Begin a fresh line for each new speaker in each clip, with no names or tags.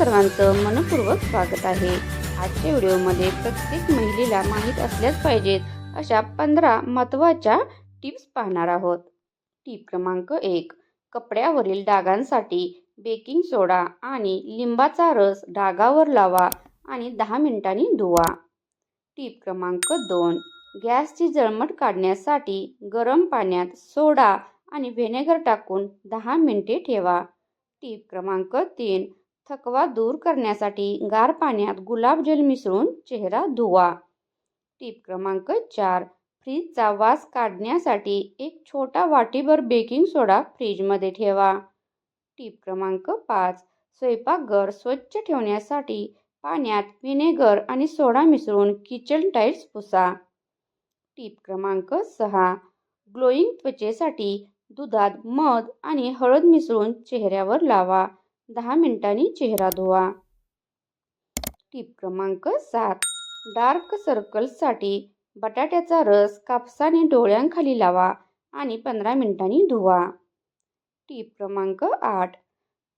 सर्वांचं मनपूर्वक स्वागत आहे. आजच्या व्हिडिओमध्ये प्रत्येक महिलेला माहीत असल्याच पाहिजेत अशा पंधरा महत्त्वाच्या टिप्स पाहणार आहोत. टीप क्रमांक एक कपड्यावरील डागांसाठी बेकिंग सोडा आणि लिंबाचा रस डागावर लावा आणि दहा मिनिटांनी धुवा. टीप क्रमांक दोन गॅसची जळमट काढण्यासाठी गरम पाण्यात सोडा आणि व्हिनेगर टाकून दहा मिनिटे ठेवा. टीप क्रमांक तीन थकवा दूर करण्यासाठी गार पाण्यात गुलाबजल मिसळून चेहरा धुवा. टीप क्रमांक चार. फ्रीजचा वास काढण्यासाठी एक छोटा वाटीभर बेकिंग सोडा फ्रीजमध्ये ठेवा. टीप क्रमांक पाच. स्वयंपाकघर स्वच्छ ठेवण्यासाठी पाण्यात व्हिनेगर आणि सोडा मिसळून किचन टाईल्स पुसा. टीप क्रमांक सहा. ग्लोईंग त्वचेसाठी दुधात मध आणि हळद मिसळून चेहऱ्यावर लावा. दहा मिनिटांनी चेहरा धुवा. टीप क्रमांक सात. डार्क सर्कल्ससाठी बटाट्याचा रस कापसाने डोळ्यांखाली लावा आणि पंधरा मिनिटांनी धुवा. टीप क्रमांक आठ.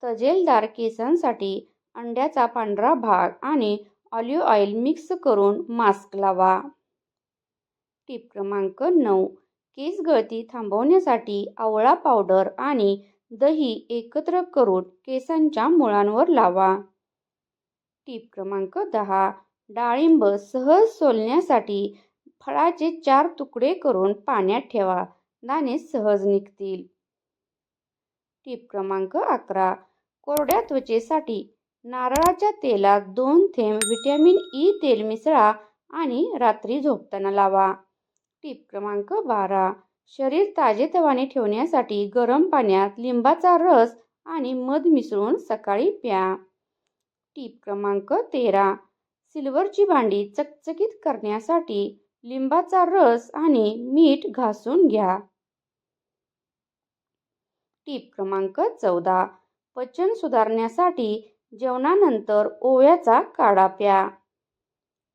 तजेलदार केसांसाठी अंड्याचा पांढरा भाग आणि ऑलिव्ह ऑइल मिक्स करून मास्क लावा. टीप क्रमांक नऊ. केस गळती थांबवण्यासाठी आवळा पावडर आणि दही एकत्र करून केसांच्या मुळांवर लावा. टीप क्रमांक दहा. डाळिंब सहज सोलण्यासाठी फळाचे चार तुकडे करून पाण्यात ठेवा. दाणे सहज निघतील. टीप क्रमांक अकरा. कोरड्या त्वचेसाठी नारळाच्या तेलात दोन थेंब व्हिटॅमिन ई तेल मिसळा आणि रात्री झोपताना लावा. टीप क्रमांक बारा. शरीर ताजेतवाने ठेवण्यासाठी गरम पाण्यात लिंबाचा रस आणि मध मिसळून सकाळी प्या. टीप क्रमांक तेरा. सिल्वरची भांडी चकचकीत करण्यासाठी लिंबाचा रस आणि मीठ घासून घ्या. टीप क्रमांक चौदा. पचन सुधारण्यासाठी जेवणानंतर ओव्याचा काढा प्या.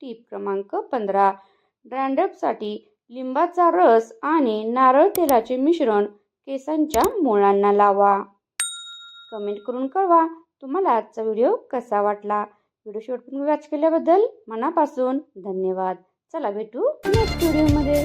टीप क्रमांक पंधरा. ड्रँडअपसाठी लिंबाचा रस आणि नारळ तेलाचे मिश्रण केसांच्या मुळांना लावा. कमेंट करून कळवा तुम्हाला आजचा व्हिडिओ कसा वाटला. व्हिडिओ शेवटपर्यंत वॅच केल्याबद्दल मनापासून धन्यवाद. चला भेटू नेक्स्ट व्हिडिओमध्ये